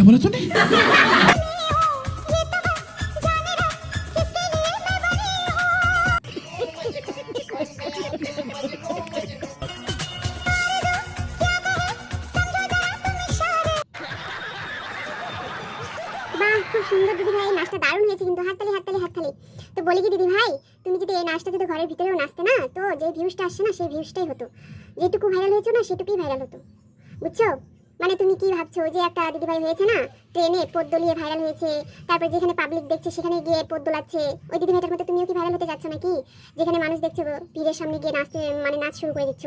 क्या बोला तूने বাহ খুব সুন্দর দিদি ভাই এই নাচটা দারুণ হয়েছে কিন্তু হাততালি হাততালি হাততালি তো বলি কি দিদি ভাই তুমি যদি এই নাচটা যদি ঘরের ভিতরেও নাচতে না তো যে ভিউজটা আসছে না সেই ভিউজটাই হতো যেটুকু ভাইরাল হয়েছে না সেটুকুই ভাইরাল হতো বুঝছো মানে তুমি কি ভাবছ যে একটা দিদি ভাই হয়েছে না? ট্রেনে পদ দলিয়ে ভাইরাল হয়েছে। তারপর যেখানে পাবলিক দেখছে, সেখানে গিয়ে পদ দোলাচ্ছে ওই দিদি ভাইটার মতো তুমিও কি ভাইরাল হতে যাচ্ছ নাকি? যেখানে মানুষ দেখছ ভিড়ের সামনে গিয়ে নাচতে মানে নাচ শুরু করে দিচ্ছ।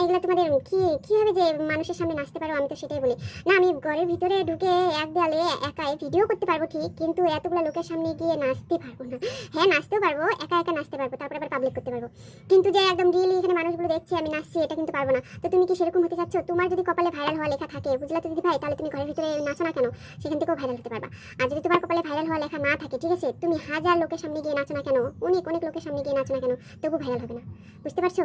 এগুলো তোমাদের কি, কীভাবে যে মানুষের সামনে নাচতে পারো, আমি তো সেটাই বলি। না, আমি ঘরের ভিতরে ঢুকে এক দেয়ালে একাই ভিডিও করতে পারব ঠিক, কিন্তু এতগুলো লোকের সামনে গিয়ে নাচতে পারব না। হ্যাঁ নাচতেও পারব, একা একা নাচতে পারব, তারপর আবার পাবলিক করতে পারব। কিন্তু যে একদম রিয়েলি এখানে মানুষগুলো দেখছে, আমি নাচছি, এটা কিন্তু পারব না। তো তুমি কি সেরকম হতে চাচ্ছ? তোমার যদি কপালে ভাইরাল হওয়া লেখা থাকে, বুঝলা তো দিদি ভাই, তাহলে তুমি ঘরের ভিতরে নাচো না কেন? সেখান থেকেও ভাইরাল হতে পারবা। আর যদি তোমার কপালে ভাইরাল হওয়া লেখা না থাকে ঠিক আছে? তুমি হাজার লোকের সামনে গিয়ে নাচো না কেন? অনেক অনেক লোকের সামনে গিয়ে নাচো না কেন? তবু ভাইরাল হবে না। বুঝতে পারছ?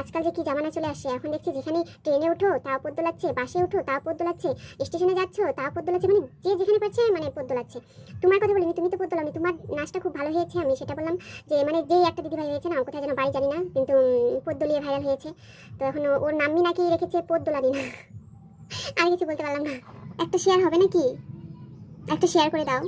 আজকাল যে কি জামানা চলে আসছে এখন দেখছি যেখানে ট্রেনে উঠো তা পদ দোলাচ্ছে বাসে উঠো তা পদ দোলাচ্ছে স্টেশনে যাচ্ছ তা পদ দোলাচ্ছে মানে যে যেখানে পাচ্ছে মানে পদ দোলাচ্ছে তোমার কথা বলিনি তুমি তো পদ দোলামি তোমার নাচটা খুব ভালো হয়েছে আমি সেটা বললাম যে মানে যেই একটা দিদিভাই হয়েছে না কোথায় যেন বাড়ি জানি না কিন্তু উম, পদ ভাইরাল হয়েছে। তো এখন ওর নামই নাকি রেখেছে পদ দোলানি না আর কিছু বলতে পারলাম না। একটা শেয়ার হবে নাকি? একটা শেয়ার করে দাও।